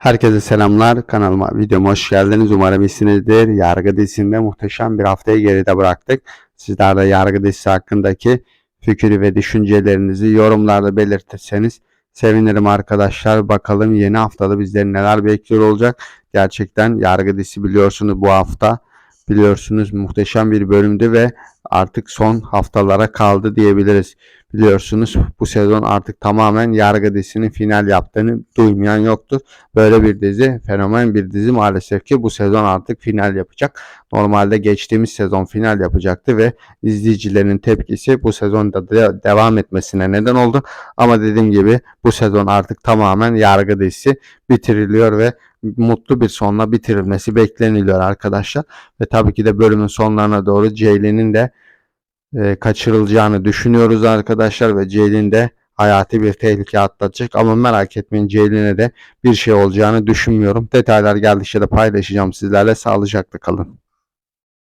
Herkese selamlar. Kanalıma, videoma hoş geldiniz. Umarım iyisinizdir. Yargı dizisinde muhteşem bir haftayı geride bıraktık. Sizler de Yargı dizisi hakkındaki fikri ve düşüncelerinizi yorumlarda belirtirseniz sevinirim arkadaşlar. Bakalım yeni haftada bizleri neler bekliyor olacak. Gerçekten Yargı dizisi biliyorsunuz bu hafta biliyorsunuz muhteşem bir bölümdü ve artık son haftalara kaldı diyebiliriz. Biliyorsunuz bu sezon artık tamamen Yargı dizisinin final yaptığını duymayan yoktur. Böyle bir dizi, fenomen bir dizi maalesef ki bu sezon artık final yapacak. Normalde geçtiğimiz sezon final yapacaktı ve izleyicilerin tepkisi bu sezonda da devam etmesine neden oldu. Ama dediğim gibi bu sezon artık tamamen Yargı dizisi bitiriliyor ve mutlu bir sonla bitirilmesi bekleniliyor arkadaşlar. Ve tabii ki de bölümün sonlarına doğru Ceylin'in de e, kaçırılacağını düşünüyoruz arkadaşlar ve Ceylin de hayati bir tehlike atlatacak ama merak etmeyin Ceylin'e de bir şey olacağını düşünmüyorum. Detaylar geldikçe de paylaşacağım sizlerle sağlıcakla kalın.